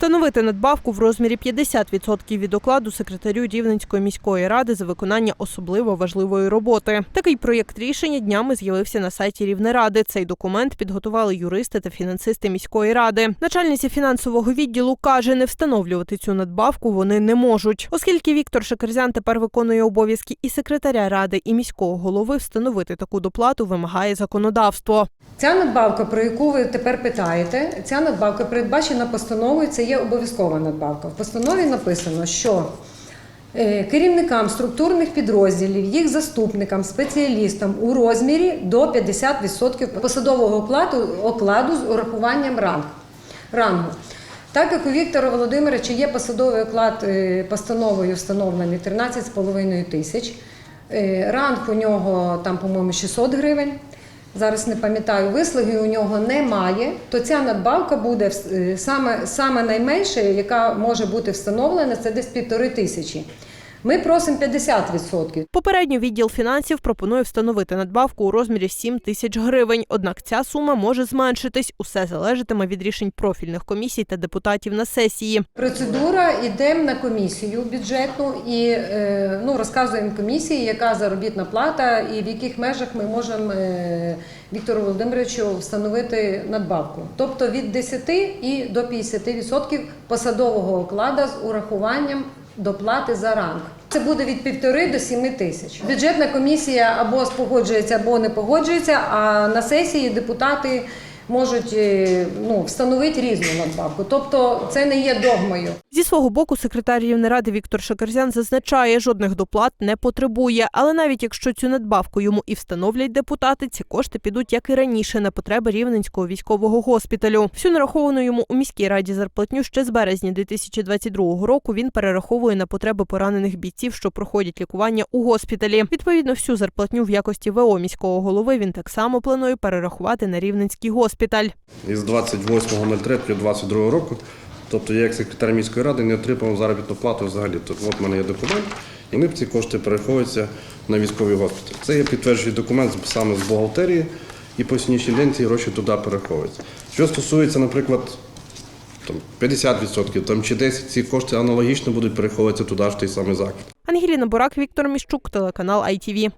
Встановити надбавку в розмірі 50% від окладу секретарю Рівненської міської ради за виконання особливо важливої роботи. Такий проєкт рішення днями з'явився на сайті Рівнеради. Цей документ підготували юристи та фінансисти міської ради. Начальниця фінансового відділу каже, не встановлювати цю надбавку вони не можуть, оскільки Віктор Шекерзян тепер виконує обов'язки і секретаря ради, і міського голови. Встановити таку доплату вимагає законодавство. Ця надбавка, про яку ви тепер питаєте, ця надбавка передбачена постановою, це є обов'язкова надбавка. В постанові написано, що е, керівникам структурних підрозділів, їх заступникам, спеціалістам у розмірі до 50% посадового окладу, окладу з урахуванням ранг, рангу. Так як у Віктора Володимировича є посадовий оклад е, постановою встановлений 13,5 тисяч, е, ранг у нього там, по-моєму, 600 гривень. Зараз не пам'ятаю, вислуги у нього немає, то ця надбавка буде е, саме, саме найменша, яка може бути встановлена, це десь півтори тисячі. Ми просимо 50%. Попередньо відділ фінансів пропонує встановити надбавку у розмірі 7 тисяч гривень. Однак ця сума може зменшитись. Усе залежатиме від рішень профільних комісій та депутатів на сесії. Процедура йдемо на комісію бюджетну і е, ну, розказуємо комісії, яка заробітна плата і в яких межах ми можемо е, Віктору Володимировичу встановити надбавку. Тобто від 10 і до 50% посадового окладу з урахуванням доплати за ранг. Це буде від півтори до сіми тисяч. Бюджетна комісія або спогоджується, або не погоджується. А на сесії депутати можуть е, ну, встановити різну надбавку. Тобто це не є догмою. Зі свого боку, секретар Рівнеради Віктор Шакерзян зазначає, жодних доплат не потребує. Але навіть якщо цю надбавку йому і встановлять депутати, ці кошти підуть, як і раніше, на потреби рівненського військового госпіталю. Всю нараховану йому у міській раді зарплатню ще з березня 2022 року він перераховує на потреби поранених бійців, що проходять лікування у госпіталі. Відповідно, всю зарплатню в якості ВО міського голови він так само планує перерахувати на рівненський госпіталь. Із 28.03.22 року, тобто я як секретар міської ради не отримав заробітну плату взагалі. Тобто от в мене є документ, і ми ці кошти перераховуються на військовий госпіталь. Це є підтверджуючий документ саме з бухгалтерії, і по сьогоднішній день ці гроші туди перераховуються. Що стосується, наприклад, там 50% там, чи 10%, ці кошти аналогічно будуть перераховуватися туди в той самий заклад. Ангеліна Борак, Віктор Міщук, телеканал ITV.